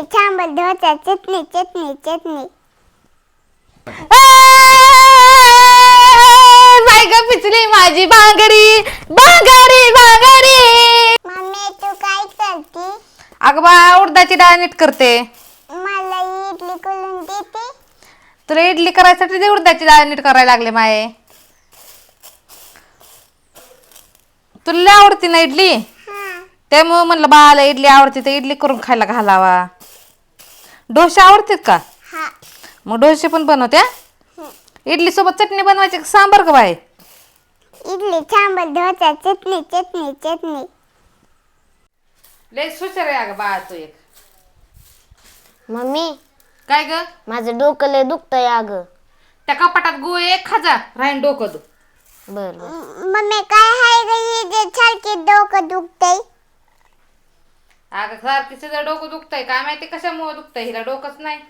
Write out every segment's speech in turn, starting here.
इडली सांबर डोसा चटणी चटणी chutney. Bye ग पिचली माझी बांगडी बांगडी बांगडी मम्मी तू काय करते? अगं बा उडदाची डाळ नीट करते. मला इडली करून देते. तुला इडली करायसाठी ते उडदाची डाळ नीट करायला लागले माये. तुला लय आवडती ना इडली? हा. त्यामुळे म्हणलं बाळाला इडली आवडते तर इडली करून खायला घालावा. डोसे आवडतात का? हा. मग डोसे पण बनवत्या इडली सोबत चटणी बनवायची का सांबार का बाय इडली सांबर डोसा चटणी चटणी चटणी. लय सुचर आहे अगं बाळा तू एक. मम्मी. काय ग? माझं डोकं लय दुखतंय अगं. त्या कपाटात गो एक खाजा राहीन डोकं तू बर बर. मम्मी काय हाय ग ही जे सारखे डोकं दुखतंय? अगं सारखी तिचं डोकं दुखतंय. काय माहिती कशामुळे दुखतंय? हिला डोकंच नाही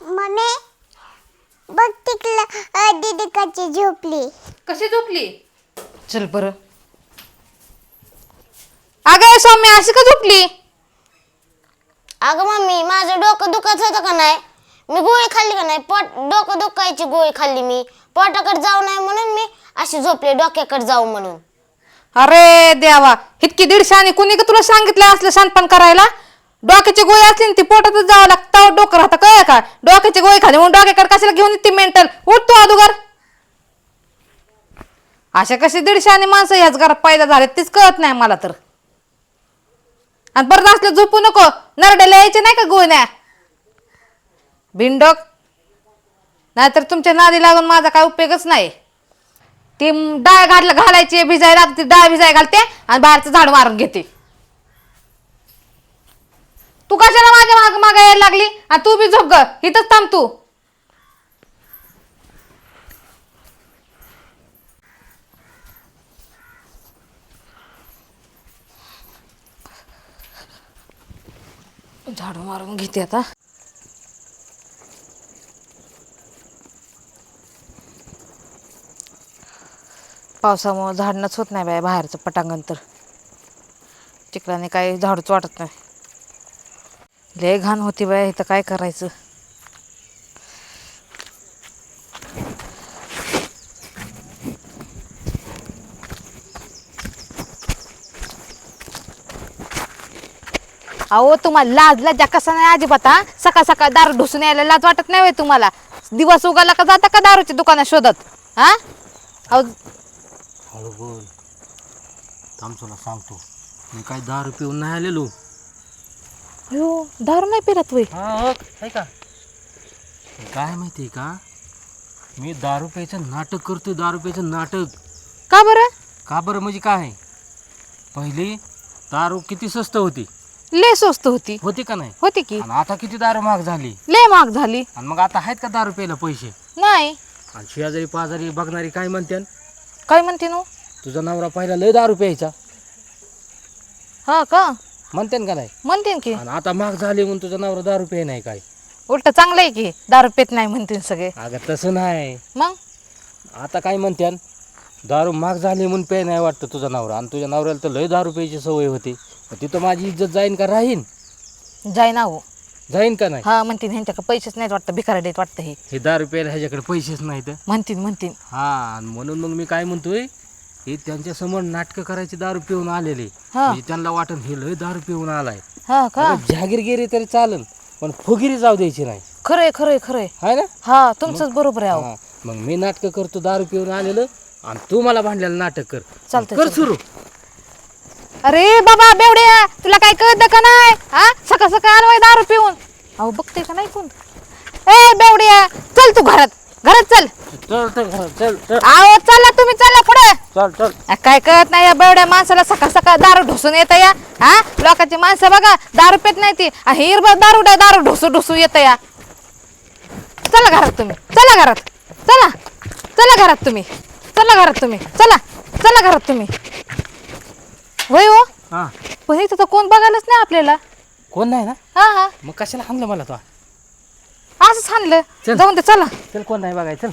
मम्मी बघ तिकडं दीदी कशी झोपली? कशी झोपली? चल बर. अगं सौम्य अशी का झोपली? अगं मम्मी माझं डोकं दुखत होतं का नाही? मी गोळी खाल्ली का नाही? पोट डोकं दुखायची गोळी खाल्ली मी. पोटाकडे जाऊ नये म्हणून मी अशी झोपले डोक्याकडे जाऊ म्हणून. अरे देवा इतकी दीडशे आणि कुणी का तुला सांगितलं असलं शानपण करायला? डोक्याची गोळी असली ना ती पोटातच जावं लागतं. डोकं राहतं कळ का? डोक्याची गोळी खाली म्हणून डोक्याकडे कशाला घेऊन ती मेंटल उठतो तू अदुगर. अशा कशी दीडशे आणि माणसं ह्याच घरात पैदा झाले तीच कळत नाही मला तर. आणि परत असलं झोपू नको. नरड्याला यायचे नाही का गोण्या? भिंडोक. नाहीतर तुमच्या नादी लागून माझा काय उपयोगच नाही. ती डाळ घातलं घालायची भिजायला ती डाळ भिजाय घालते आणि बाहेरचं झाड मारून घेते. तू कशाला माझ्या माग मागे यायला लागली? आणि तू बी झोप ग. इथंच थांब तू. झाडू मारून घेते आता. पावसामुळं झाडणंच होत नाही बाय बाहेरचं पटांगण तर. चिखलाने काही झाडूच वाटत नाही. लय घाण होती बाया इथं काय करायचं? अहो तुम्हाला लाज लज्जा कसा नाही अजिबात हा? सकाळ सकाळ दारू ढुसून यायला लाज वाटत नाही होय तुम्हाला? दिवस उगाला का जाता का दारूच्या दुकानात शोधत हा? अहो हळू बोल. थांब तुला सांगतो. मी काय दारू पिऊन नाही आलेलो. अयो दारू नाही पिरत वय. हा हो का? काय माहिती आहे का? मी दारू प्यायचं नाटक करतोय दारू प्यायचं नाटक. का बरं? का बरं म्हणजे काय? आहे पहिली दारू किती स्वस्त होती? लय स्वस्त होती. होती का नाही? होती की. आणि आता किती दारू महाग झाली? लय महाग झाली. आणि मग आता आहेत का दारू प्यायला पैसे? नाही. आणि शेजारी पाजारी बघणारी काय म्हणते काय म्हणते नो? तुझा नवरा पहिला लय दारू प्यायचा. हा का? म्हणते का नाही? म्हणते की. आणि आता महाग झाली म्हणून तुझा नवरा दारू प्याय नाही काय? उलट चांगलं आहे की दारू पेत नाही म्हणते सगळे. अगं तसं नाही. मग? आता काय म्हणत्यान दारू महाग झाली म्हणून पे नाही वाटतं तुझा नवरा. आणि तुझ्या नवऱ्याला तर लय दारू प्यायची सवय होती. मग तिथं माझी इज्जत जाईन का राहीन? जाय ना हो जाईन का नाही? हा म्हणतीन ह्यांच्याकडे पैसेच नाहीत वाटतं भिकारा देत वाटतं हे. हे दारू प्यायला ह्याच्याकडे पैसेच नाहीत. म्हणतीन म्हणतीन. हा आणि म्हणून मग मी काय म्हणतोय? हे त्यांच्यासमोर नाटकं करायची दारू पिऊन आलेले. हा. म्हणजे त्यांना वाटन हे लय दारू पिऊन आलाय. हा का? जहागीरगिरी तरी चालन पण फुगिरी जाऊ द्यायची नाही. खरंय खरंय खरंय. हाय ना? हा तुमचंच बरोबर आहे अहो हा. मग मी नाटकं करतो दारू पिऊन आलेलं आणि तू मला भांडलेलं नाटक कर. चालतंय, कर. सुरू. अरे बाबा बेवड्या तुला काय कळत का नाही? हा? सकाळ सकाळ आलोय दारू पिऊन. अहो बघते का नाही कोण? ए बेवड्या चल तू घरात. घरात चल. चल चल चल चल. चल अहो चला तुम्ही चला पुढे. चल चल. आ, काय कळत नाही या बेवड्या माणसाला सकाळ सकाळ दारू ढोसून येत या? हा? लोकांची माणसं बघा दारू पेत नाही ती. आ, दारू डा- दारू ढोसू ढोसू येत या. चला घरात तुम्ही. चला घरात. चला. चला घरात तुम्ही. चला घरात तुम्ही. चला. चला घरात तुम्ही. होय हो? हा. पण इथं तर कोण बघायलाच नाही आपल्याला. कोण नाही ना? हा हा. मग कशाला आणलं मला तो? असंच आणलं चल. जाऊन ते चला. चल कोण नाही बघाय चल.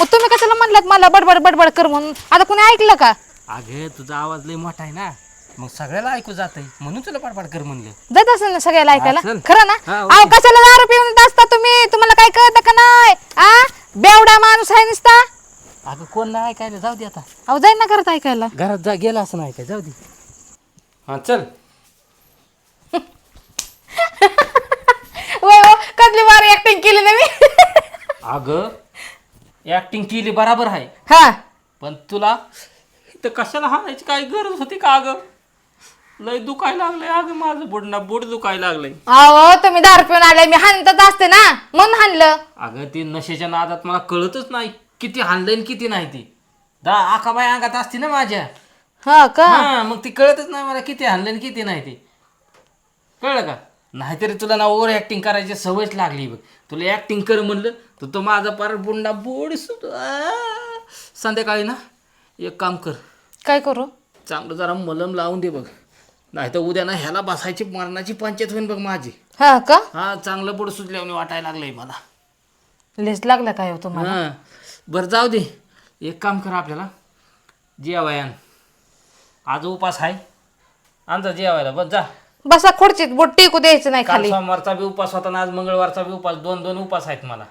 मग तुम्ही कशाला म्हणलात मला बडबड बडबड कर म्हणून? आता कोणी ऐकलं का? अगं तुझा आवाज लय मोठा आहे ना. मग सगळ्याला ऐकू जात म्हणून तुला पाडपाड कर म्हणलं. जात असेल ना सगळ्याला ऐकायला? चल. खरं ना? हा, अहो कशाला दारू पिऊन असता तुम्ही? तुम्हाला काय कळतं का नाही? आ? बेवडा माणूस आहे नुसता. अगं कोण नाही ऐकायला? जाऊ दे आता. अहो जाईन ना घरात ऐकायला. घरात जा गेला असं नाही काय. जाऊ दे. हा चल. वय हो कसली बार ऍक्टिंग केली ना मी? अगं ऍक्टिंग केली बराबर आहे. हा. पण तुला तर कशाला हाणायची काय गरज होती का अगं लय दुखायला लागलंय अगं माझं बुडना बुड दुखायला लागलंय. अहो तुम्ही दारू पिऊन आले मी हाणतच असते ना. म्हणून हाणलं. अगं ती नशेच्या नादात मला कळतच नाही किती हाणलंय आणि किती नाही ती. दा आकाबाई अंगात असते ना माझ्या. हा का? हा मग ती कळतच नाही मला किती हाणलं आणि किती नाही ती. कळलं का? नाहीतरी तुला ना ओव्हर ऍक्टिंग करायची सवयच लागली बघ. तुला ऍक्टिंग कर म्हणलं तर तो माझा पार बुंडा बोड. संध्याकाळी ना एक काम कर. काय करू? चांगलं जरा मलम लावून दे बघ. नाही तर उद्या ना ह्याला बसायची मरणाची पंचायत होईन बघ माझी. हा का? हा चांगलं बुड सुचल्याने वाटायला लागलंय मला. लेस लागला काय हो तुम्हाला? हा. बरं जाऊ दे. एक काम कर आपल्याला. जेवायन आज उपास आहे आमचा जेवायला. बस जा. बसा खुर्चीत बोट टेकू द्यायचं नाही काल खाली. सोमवारचा बी उपास होता ना आज मंगळवारचा बी उपास दोन दोन उपास आहेत मला.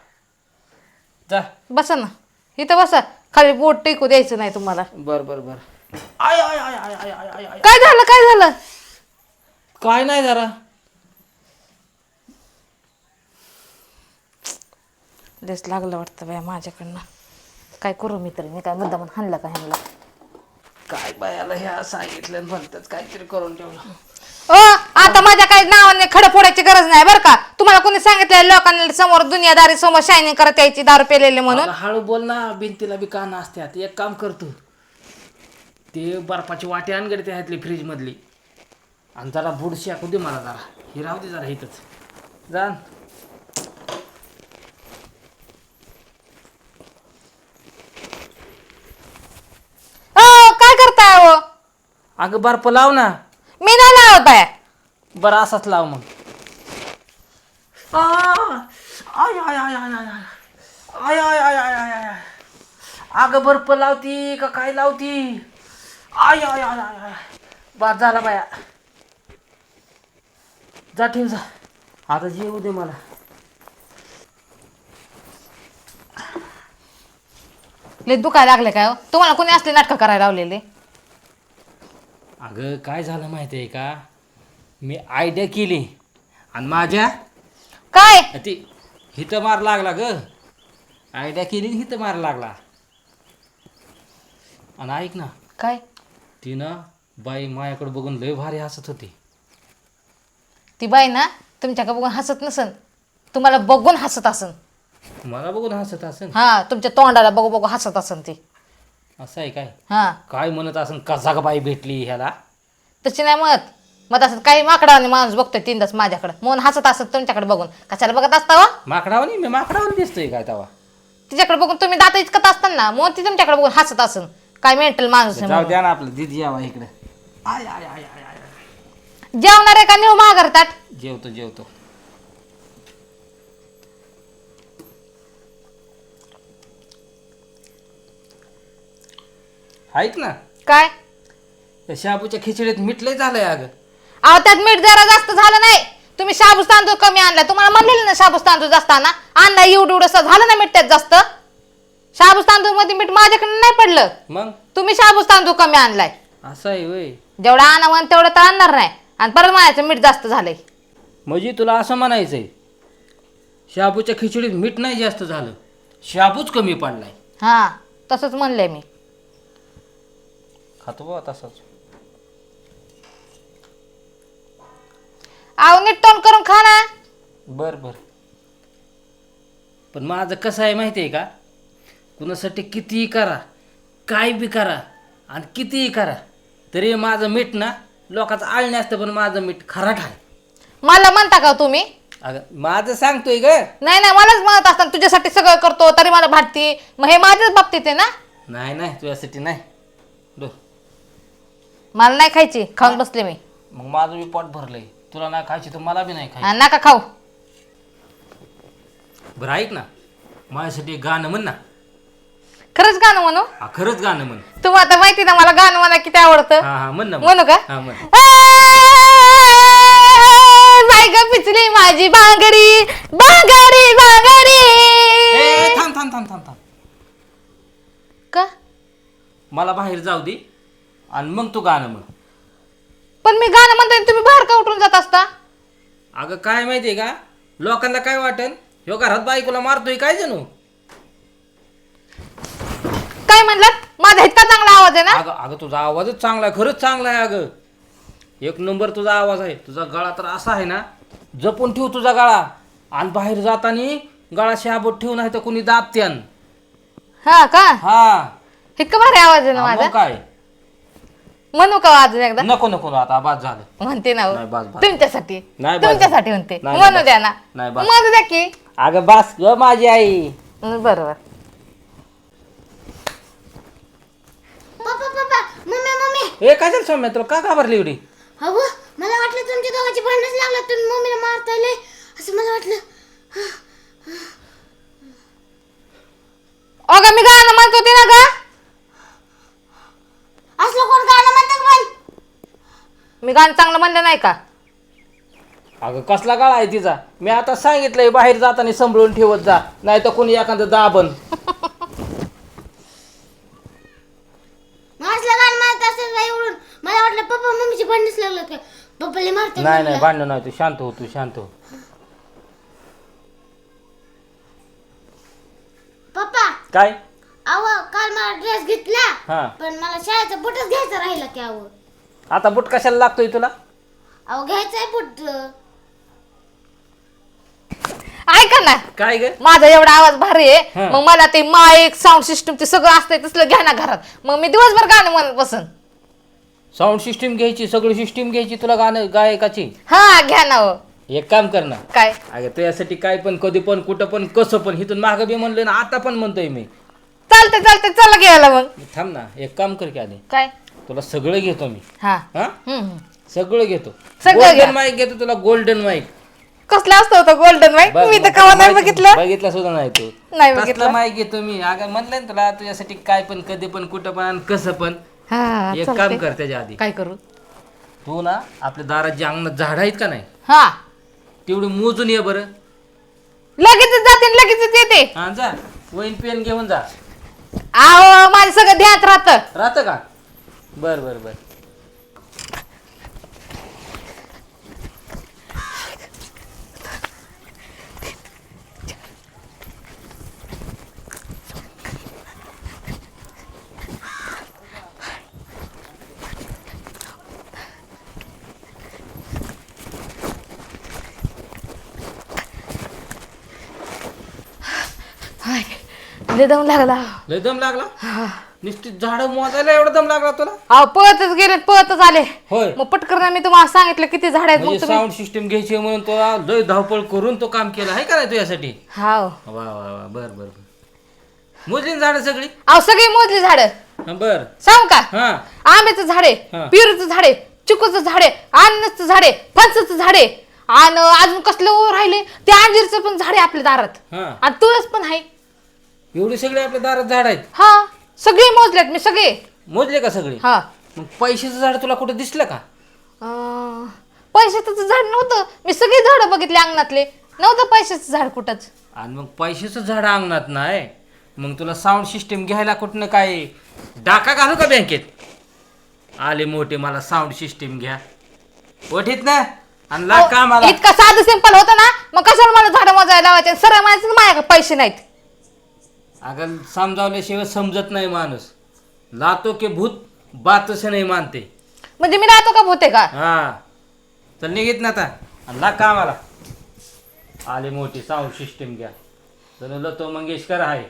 जा. बसा ना. इथं बसा. खाली बोट टेकू द्यायचं नाही तुम्हाला. बर बर बर. आय आय आय आय आय आय आय आय. काय झालं काय झालं? काय नाही जरा. लेस लागलं वाटतं बाया माझ्याकडनं. काय करू मी तरी? मी काय मुद्दा म्हणून हाणलं का ह्यांना काय बायाला ह्या सांगितलं म्हणतात काहीतरी करून ठेवलं. ओ आता माझ्या काही नावाने खडं फोडायची गरज नाही बरं का. तुम्हाला कोणी सांगितलं लोकांना समोर दुनियादारी समोर शायनिंग करत यायची दारू पेलेले म्हणून? हळू बोल ना भिंतीला बी कान असतात एक काम करतो ते. बर्फाची वाटी आण गडे त्यातली फ्रीज मधली. आणि जरा बुड शाकू दे मला जरा. हे राहू दे जरा इथंच. जा ओ काय करताय हो अगं बर्फ लाव ना. मी नाही लावत बाया बरं असाच लाव मग आ, आय आय आय आय आय आय. आय आय आय आय आय आय अगं बर्फ लावती का काय लावती आय आय आय आय आय बाद झाला बाया जा ठेव जा आता जेवू दे मला लय दुखायला लागले काय हो? तुम्हाला कोणी असले नाटकं करायला लावलेले अगं काय झालं माहिती आहे का? मी आयडिया केली. आणि माझ्या काय? ती हिथं मार लागला ग. आयडिया केली आणि हिथं मार लागला. आणि ऐक ना काय? तिनं बाई मायाकडे बघून लय भारी हसत होती. ती बाई ना तुमच्याकडे बघून हसत नसन. तुम्हाला बघून हसत असन. मला बघून हसत असन? हा तुमच्या तोंडाला बघू बघू हसत असन ती. असं आहे काय? हा. काय म्हणत असन कसा का बाई भेटली ह्याला? तशी नाही मत मग असं काही माकडाने माणूस बघतोय तीन तास माझ्याकडे. म्हणून हसत असत तुमच्याकडे बघून. कशाला बघत असता वा माकडावानी? मी माकडावानी दिसतोय काय तवा? तिच्याकडे बघून तुम्ही दात इचकत असताना म्हणून ती तुमच्याकडे बघून हसत असन. काय मेंटल माणूस आहे जाऊ म्हणून. द्या ना आपलं दिदी यावा इकडे. आय आय आय आय आय आय. जेवणार आहे का नेऊ माघारतात जेवतो जेवतो. ऐक ना. काय? शाबूच्या खिचडीत मीठ लय झालंय अगं. अहो त्यात मीठ जरा जास्त झालं नाही. तुम्ही शाबूस तांदूळ कमी आणला. तुम्हाला म्हणलेलं ना शाबूस तांदूळ जास्त आणा. आणला एवढं एवढं झालं ना मीठ त्यात जास्त? शाबूस तांदूळमध्ये मीठ माझ्याकडे नाही पडलं. मग? तुम्ही शाबूस तांदूळ कमी आणलाय. असं आहे होय. जेवढा आणा म्हण तेवढं तर आणणार नाही. आणि परत म्हणायचं मीठ जास्त झालंय. म्हणजे तुला असं म्हणायचंय शाबूच्या खिचडीत मीठ नाही जास्त झालं. शाबूच कमी पडलाय. हा तसंच म्हणलंय मी. खातो बा तसाच. आव नीट तोंड करून खा ना. बर बर. पण माझं कसं आहे माहिती आहे का? कुणासाठी कितीही करा काय बी करा आणि कितीही करा तरी माझं मीठ ना लोकांचं आळणे असतं पण माझं मीठ खराट आहे. मला म्हणता का हो तुम्ही? अगं माझं सांगतोय ग. नाही नाही मलाच म्हणत असताना तुझ्यासाठी सगळं करतो तरी मला भाडती. मग हे माझ्याच बाबतीत आहे ना? नाही नाही तुझ्यासाठी नाही. डो मला नाही खायची खाऊन बसले मी. मग माझं बी पोट भरलंय. तुला नाही खायची तर मला बी नाही खायची. हा, नका खाऊ. बरं ऐक ना. माझ्यासाठी एक गाणं म्हण ना. खरंच गाणं म्हणू? हा खरंच गाणं म्हण. तुम्हाला आता माहिती ना मला गाणं म्हणा किती आवडतं? हा हा म्हण ना म्हणू का? हा म्हण. बाय ग पिचली माझी बांगडी बांगडी बांगडी. ए, थांब थांब थांब थांब थांब. का? मला बाहेर जाऊ दे. आणि मग तू गाणं म्हण. पण मी गाणं म्हणताय तुम्ही बाहेर का उठून जात असता? अगं काय माहितीये का? लोकांना काय वाटेल ह्यो घरात बायकोला मारतोय काय जणू? काय म्हणलात? माझा इतका चांगला आवाज आहे ना? अगं अगं तुझा आवाजच चांगला आहे खरंच चांगला आहे अगं. एक नंबर तुझा आवाज आहे. तुझा गळा तर असा आहे ना जपून ठेव तुझा गळा. आणि बाहेर जाताना गळा शाबत ठेवू नाही तर कुणी दाबत्यान. हा का? हा. इतका भारी आवाज आहे ना हा, माझा? मग काय? म्हणू का अजून एकदा. नको नको आता बाद झालं. म्हणते ना हो. नाही, बस, बस. तुमच्यासाठी. नाही, बस. तुमच्यासाठी म्हणते. नाही, म्हणू बस. द्या ना. नाही, बस. म्हणू द्या की. अगं बास ग माझी आई. बरोबर. पप्पा पप्पा मम्मी मम्मी. ए काय झालं सौम्या तुला का घाबरली एवढी? अहो मला वाटलं तुमच्या दोघांची भांडणच लागलं तुम्ही मम्मीला मारताय असं मला वाटलं अगं मी गाणं म्हणत होते ना गा असलं कोण गाणं म्हणतं का पण मी गाणं चांगलं म्हणलं नाही का? अगं कसला गळा आहे तिचा? मी आता सांगितलंय बाहेर जाताना सांभाळून ठेवत जा. नाही तर कोणी एखादं दाबन. असलं गाणं म्हणत असेल बाई एवढून मला वाटलं पप्पा मम्मीची भांडणच लागलं का पप्पाला मारते नाही नाही भांडण नाही तू. शांत हो तू शांत हो. पप्पा काय? अहो काल मला ड्रेस घेतला. हा. पण मला शाळेचा बुटच घ्यायचा राहिला की अहो. आता बुट कशाला लागतोय तुला? अहो घ्यायचंय बुट. ऐका ना. काय ग? माझा एवढा आवाज भारी आहे. हा. मग मला ते माईक साऊंड सिस्टम ते सगळं असतंय तसलं घ्या ना घरात. मग मी दिवसभर गाणं म्हणत बसन. साऊंड सिस्टीम घ्यायची सगळी सिस्टीम घ्यायची तुला गाणं गायकाची? हा घ्या ना हो. एक काम कर ना. काय? अगं तुझ्यासाठी काय पण कधी पण कुठं पण कसं पण इथून मागं बी म्हणलोय ना आता पण म्हणतोय मी. चालते चालते चला घ्यायला मग. थांब ना एक काम कर की आधी. काय? तुला सगळं घेतो मी. हा. हा? हम्म, हम्म. सगळं घेतो. सगळं घ्या. गोल्डन माईक घेतो तुला गोल्डन माईक कसलं असतं होतं गोल्डन माईक मी तर कवा नाही बघितलं. बघितलं सुद्धा नाही तू. नाही बघितलं. माईक घेतो मी? अगं म्हणलं ना तुला तुझ्यासाठी काय पण कधी पण कुठं पण आणि कसं पण. हा एक चालतंय. काम कर त्याच्या आधी. काय करू? तू ना आपल्या दारात जे अंगणात झाड आहेत का नाही हा. तेवढी मोजून ये बरं. लगेचच जाते आणि लगेचच येते. हा जा. वैन पेन घेऊन जा. आहो माझं सगळं ध्यानात राहतं. राहतं का? बर बर बर. हाय, लय दम लागला. लय दम लागला? निश्चित झाड मोजायला एवढा दम लागला तुला? अहो पळतच गेले पळतच आले. होय. मग पटकन मी तुम्हाला सांगितलं किती झाड आहेत मग म्हणजे तुम्ही साऊंड सिस्टीम घ्यायची म्हणून तो लय धावपळ करून तो काम केलं. आहे का नाही तुझ्यासाठी? हाव. वा वा वा बर बर बर. मोजली ना झाडं सगळी? अहो सगळी मोजली झाड. हा बर. सांगू का? हा. आंब्याचं झाडे हा. पेरूचं झाडे चिकूचं झाडे अननसचं झाडे फणसाचं झाडे आणि अजून कसलं वर राहिले ते अंजीरचं पण झाडे आपल्या दारात. हा. आणि तुळस पण आहे. एवढी सगळी आपल्या दारात झाड आहेत? हा सगळे मोजलेत मी सगळे. मोजले का सगळे? हा. मग पैशाचं झाड तुला कुठं दिसलं का? अं, पैशाचं झाड नव्हतं. मी सगळी झाडं बघितली अंगणातले. नव्हतं पैशाचं झाड कुठंच. आणि मग पैशाचं झाड अंगणात नाही. मग तुला साऊंड सिस्टीम घ्यायला कुठनं काय? डाका घालू का बँकेत? आले मोठे मला साऊंड सिस्टीम घ्या. ओठीत ना? आणि लाग कामाला. इतका साधं सिंपल होतं ना? मग कशाला मला झाडं मोजायला लावायचे? सरळ म्हणायचं माझ्याकडे पैसे नाहीत. अगं समजावल्याशिवाय समजत नाही माणूस. लातो के भूत बातच नाही मानते. म्हणजे मी राहतो का होते का? हा. चल निघित ना आता. आणि लाग कामाला. आले मोठी साऊंड सिस्टीम घ्या. जणू लतो मंगेशकर आहे.